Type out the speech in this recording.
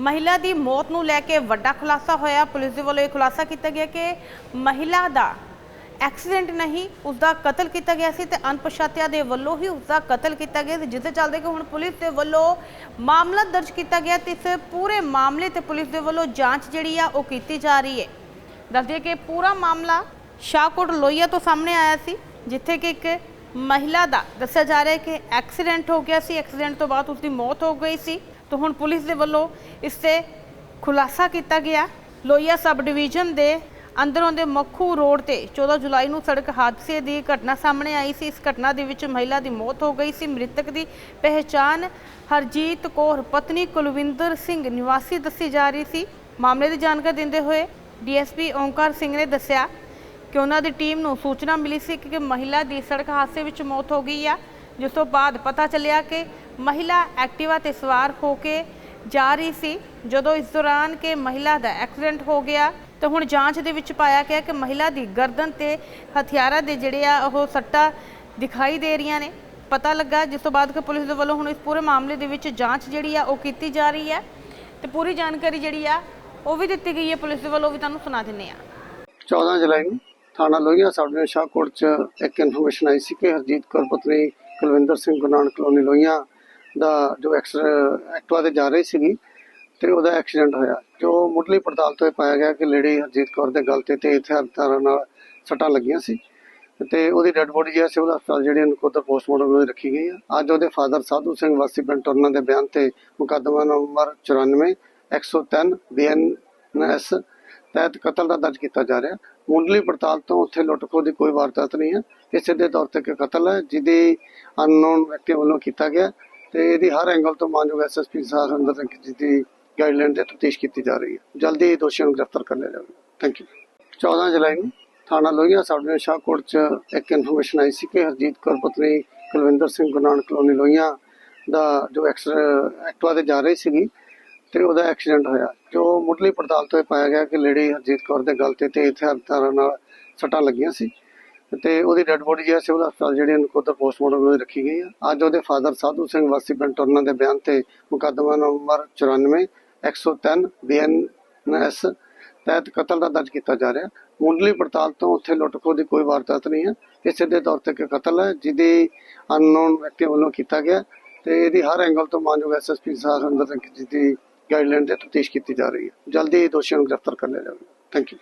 ਮਹਿਲਾ ਦੀ ਮੌਤ ਨੂੰ ਲੈ ਕੇ ਵੱਡਾ ਖੁਲਾਸਾ ਹੋਇਆ। ਪੁਲਿਸ ਦੇ ਵੱਲੋਂ ਇਹ ਖੁਲਾਸਾ ਕੀਤਾ ਗਿਆ ਕਿ ਮਹਿਲਾ ਦਾ ਐਕਸੀਡੈਂਟ ਨਹੀਂ ਉਸ ਦਾ ਕਤਲ ਕੀਤਾ ਗਿਆ ਸੀ ਤੇ ਅਣਪਛਾਤਿਆਂ ਦੇ ਵੱਲੋਂ ਹੀ ਉਸ ਦਾ ਕਤਲ ਕੀਤਾ ਗਿਆ ਸੀ। ਜਿਸ ਦੇ ਚੱਲਦੇ ਕਿ ਹੁਣ ਪੁਲਿਸ ਦੇ ਵੱਲੋਂ ਮਾਮਲਾ ਦਰਜ ਕੀਤਾ ਗਿਆ ਤੇ ਇਸ ਪੂਰੇ ਮਾਮਲੇ ਤੇ ਪੁਲਿਸ ਦੇ ਵੱਲੋਂ ਜਾਂਚ ਜਿਹੜੀ ਆ ਉਹ ਕੀਤੀ ਜਾ ਰਹੀ ਹੈ। ਦੱਸ ਕਿ ਪੂਰਾ ਮਾਮਲਾ ਸ਼ਾਹਕੋਟ ਲੋਹੀਆ ਤੋਂ ਸਾਹਮਣੇ ਆਇਆ ਸੀ, ਜਿੱਥੇ ਕਿ ਇੱਕ ਮਹਿਲਾ ਦਾ ਦੱਸਿਆ ਜਾ ਰਿਹਾ ਹੈ ਕਿ ਐਕਸੀਡੈਂਟ ਹੋ ਗਿਆ ਸੀ। ਐਕਸੀਡੈਂਟ ਤੋਂ ਬਾਅਦ ਉਸ ਦੀ ਮੌਤ ਹੋ ਗਈ ਸੀ। ਤਾਂ ਹੁਣ ਪੁਲਿਸ ਦੇ ਵੱਲੋਂ ਇਸ ਤੇ ਖੁਲਾਸਾ ਕੀਤਾ ਗਿਆ। ਲੋਹੀਆ ਸਬ ਡਿਵੀਜ਼ਨ ਦੇ ਅੰਦਰੋਂ ਦੇ ਮੱਖੂ ਰੋਡ ਤੇ 14 ਜੁਲਾਈ ਨੂੰ ਸੜਕ ਹਾਦਸੇ ਦੀ ਘਟਨਾ ਸਾਹਮਣੇ ਆਈ ਸੀ। ਇਸ ਘਟਨਾ ਦੇ ਵਿੱਚ ਮਹਿਲਾ ਦੀ ਮੌਤ ਹੋ ਗਈ ਸੀ। ਮ੍ਰਿਤਕ ਦੀ ਪਹਿਚਾਣ ਹਰਜੀਤ ਕੌਰ, ਪਤਨੀ ਕੁਲਵਿੰਦਰ ਸਿੰਘ ਨਿਵਾਸੀ ਦੱਸੀ ਜਾ ਰਹੀ ਸੀ। ਮਾਮਲੇ ਦੀ ਜਾਣਕਾਰੀ ਦਿੰਦੇ ਹੋਏ ਡੀਐਸਪੀ ਓਂਕਾਰ ਸਿੰਘ ਨੇ ਦੱਸਿਆ ਕਿ ਉਹਨਾਂ ਦੀ ਟੀਮ ਨੂੰ ਸੂਚਨਾ ਮਿਲੀ ਸੀ ਕਿ ਮਹਿਲਾ ਦੀ ਸੜਕ ਹਾਦਸੇ ਵਿੱਚ ਮੌਤ ਹੋ ਗਈ ਆ। ਜਿਸ ਤੋਂ ਬਾਅਦ ਪਤਾ ਚੱਲਿਆ ਕਿ ਮਹਿਲਾ ਐਕਟਿਵਾ ਤੇ ਸਵਾਰ ਹੋ ਕੇ ਜਾ ਰਹੀ ਸੀ। ਜਦੋਂ ਇਸ ਦੌਰਾਨ ਕਿ ਮਹਿਲਾ ਦਾ ਐਕਸੀਡੈਂਟ ਹੋ ਗਿਆ, ਤਾਂ ਹੁਣ ਜਾਂਚ ਦੇ ਵਿੱਚ ਪਾਇਆ ਗਿਆ ਕਿ ਮਹਿਲਾ ਦੀ ਗਰਦਨ ਤੇ ਹਥਿਆਰਾਂ ਦੇ ਜਿਹੜੇ ਆ, ਉਹ ਸੱਟਾਂ ਦਿਖਾਈ ਦੇ ਰਹੀਆਂ ਨੇ। ਪਤਾ ਲੱਗਾ ਜਿਸ ਤੋਂ ਬਾਅਦ ਕਿ ਪੁਲਿਸ ਦੇ ਵੱਲੋਂ ਹੁਣ ਇਸ ਪੂਰੇ ਮਾਮਲੇ ਦੇ ਵਿੱਚ ਜਾਂਚ ਜਿਹੜੀ ਆ, ਉਹ ਕੀਤੀ ਜਾ ਰਹੀ ਹੈ। ਤੇ ਪੂਰੀ ਜਾਣਕਾਰੀ ਜਿਹੜੀ ਆ, ਉਹ ਵੀ ਦਿੱਤੀ ਗਈ ਹੈ। ਪੁਲਿਸ ਦੇ ਵੱਲੋਂ ਉਹ ਵੀ ਤੁਹਾਨੂੰ ਸੁਣਾ ਦਿੰਨੇ ਆ 14 ਜੁਲਾਈ ਨੂੰ ਥਾਣਾ ਲੋਹੀਆ ਸਬ ਡਿਵੀਜ਼ਨ ਸ਼ਾਹਕੋਟ ਚ ਇੱਕ ਇਨਫੋਰਮੇਸ਼ਨ ਆਈ ਸੀ ਕਿ ਹਰਜੀਤ ਕੌਰ, ਪਤਨੀ ਕੁਲਵਿੰਦਰ ਸਿੰਘ ਗੁਨਾਨ ਕਲੋਨੀ ਲੋਹੀਆਂ ਦਾ ਜੋ ਐਕਟਿਵਾ ਤੇ ਜਾ ਰਹੀ ਸੀਗੀ ਤੇ ਉਹਦਾ ਐਕਸੀਡੈਂਟ ਹੋਇਆ। ਜੋ ਮੁੱਢਲੀ ਪੜਤਾਲ ਤੋਂ ਇਹ ਪਾਇਆ ਗਿਆ ਕਿ ਲੇਡੀ ਹਰਜੀਤ ਕੌਰ ਦੇ ਗਲ ਤੇ ਤੇ ਹਥਿਆਰਾਂ ਨਾਲ ਸੱਟਾਂ ਲੱਗੀਆਂ ਸੀ ਤੇ ਉਹਦੀ ਡੈੱਡ ਬੋਡੀ ਜਿਹੜਾ ਸਿਵਲ ਹਸਪਤਾਲ ਜਿਹੜੀ ਨਕੋਦਰ ਪੋਸਟਮਾਰਟਮ ਲਈ ਰੱਖੀ ਗਈ ਆ ਅੱਜ ਉਹਦੇ ਫਾਦਰ ਸਾਧੂ ਸਿੰਘ ਵਾਸੀ ਪਿੰਡ ਟੁਰਨਾ ਦੇ ਬਿਆਨ ਤੇ ਮੁਕੱਦਮਾ ਨੰਬਰ 94 103 ਬੀਐਨਐਸ ਤਹਿਤ ਕਤਲ ਦਾ ਦਰਜ ਕੀਤਾ ਜਾ ਰਿਹਾ ਮੁੱਢਲੀ ਪੜਤਾਲ ਤੋਂ ਉੱਥੇ ਲੁੱਟਖੋ ਦੀ ਕੋਈ ਵਾਰਦਾਤ ਨਹੀਂ ਹੈ। ਇਹ ਸਿੱਧੇ ਤੌਰ ਤੇ ਇੱਕ ਕਤਲ ਹੈ, ਜਿਹਦੀ ਅਨਨੋਨ ਵਿਅਕਤੀ ਵੱਲੋਂ ਕੀਤਾ ਗਿਆ ਤੇ ਇਹਦੀ ਹਰ ਐਂਗਲ ਤੋਂ ਮਾਨਯੋਗ ਐਸਐਸਪੀ ਸਾਹਿਬ ਅੰਦਰ ਜੀ ਦੀ ਗਾਈਡਲਾਈਨ ਤੇ ਤਫਤੀਸ਼ ਕੀਤੀ ਜਾ ਰਹੀ ਹੈ। ਜਲਦੀ ਇਹ ਦੋਸ਼ੀਆਂ ਨੂੰ ਗ੍ਰਿਫਤਾਰ ਕਰ ਲਿਆ ਜਾਵੇਗਾ ਥੈਂਕ ਯੂ 14 ਜੁਲਾਈ ਨੂੰ ਥਾਣਾ ਲੋਹੀਆਂ ਸਾਡੇ ਸ਼ਾਹਕੋਟ ਚ ਇੱਕ ਇਨਫੋਰਮੇਸ਼ਨ ਆਈ ਸੀ ਕਿ ਹਰਜੀਤ ਕੌਰ ਪਤਨੀ ਕੁਲਵਿੰਦਰ ਸਿੰਘ ਗੁਨਾਨ ਕਲੋਨੀ ਲੋਹੀਆਂ ਦਾ ਜੋ ਐਕਟਵਾ ਤੇ ਜਾ ਰਹੀ ਸੀਗੀ ਤੇ ਉਹਦਾ ਐਕਸੀਡੈਂਟ ਹੋਇਆ। ਜੋ ਮੁੱਢਲੀ ਪੜਤਾਲ ਤੋਂ ਇਹ ਪਾਇਆ ਗਿਆ ਕਿ ਲੇਡੀ ਹਰਜੀਤ ਕੌਰ ਦੇ ਗਲ ਤੇ ਤੇ ਹਥਿਆਰਾਂ ਨਾਲ ਸੱਟਾਂ ਲੱਗੀਆਂ ਸੀ। ਤੇ ਉਹਦੀ ਡੈੱਡ ਬੋਡੀ ਜਿਹੜਾ ਸਿਵਲ ਹਸਪਤਾਲ ਜਿਹੜੀ ਨਕੋਦਰ ਪੋਸਟਮਾਰਟਮ ਲਈ ਰੱਖੀ ਗਈ ਆ। ਅੱਜ ਉਹਦੇ ਫਾਦਰ ਸਾਧੂ ਸਿੰਘ ਵਾਸੀ ਪਿੰਡ ਟੁਰਨਾ ਦੇ ਬਿਆਨ ਤੇ ਮੁਕੱਦਮਾ ਨੰਬਰ 94 103 ਬੀਐਨਐਸ ਤਹਿਤ ਕਤਲ ਦਾ ਦਰਜ ਕੀਤਾ ਜਾ ਰਿਹਾ। ਮੁੱਢਲੀ ਪੜਤਾਲ ਤੋਂ ਉੱਥੇ ਲੁੱਟਖੋ ਦੀ ਕੋਈ ਵਾਰਦਾਤ ਨਹੀਂ ਹੈ ਇਹ ਸਿੱਧੇ ਤੌਰ ਤੇ ਕਤਲ ਹੈ, ਜਿਹਦੀ ਅਨਨੋਨ ਵਿਅਕਤੀ ਵੱਲੋਂ ਕੀਤਾ ਗਿਆ। ਤੇ ਇਹਦੀ ਹਰ ਐਂਗਲ ਤੋਂ ਮਾਨਯੋਗ ਐਸਐਸਪੀ ਸਾਹਿਬ ਅੰਦਰ ਤੱਕ ਜਿਹਦੀ ਗਾਈਡਲਾਈਨ ਤੇ ਤਫਤੀਸ਼ ਕੀਤੀ ਜਾ ਰਹੀ ਹੈ। ਜਲਦੀ ਹੀ ਦੋਸ਼ੀਆਂ ਨੂੰ ਗ੍ਰਿਫਤਾਰ ਕਰ ਲਿਆ ਜਾਵੇਗਾ ਥੈਂਕ ਯੂ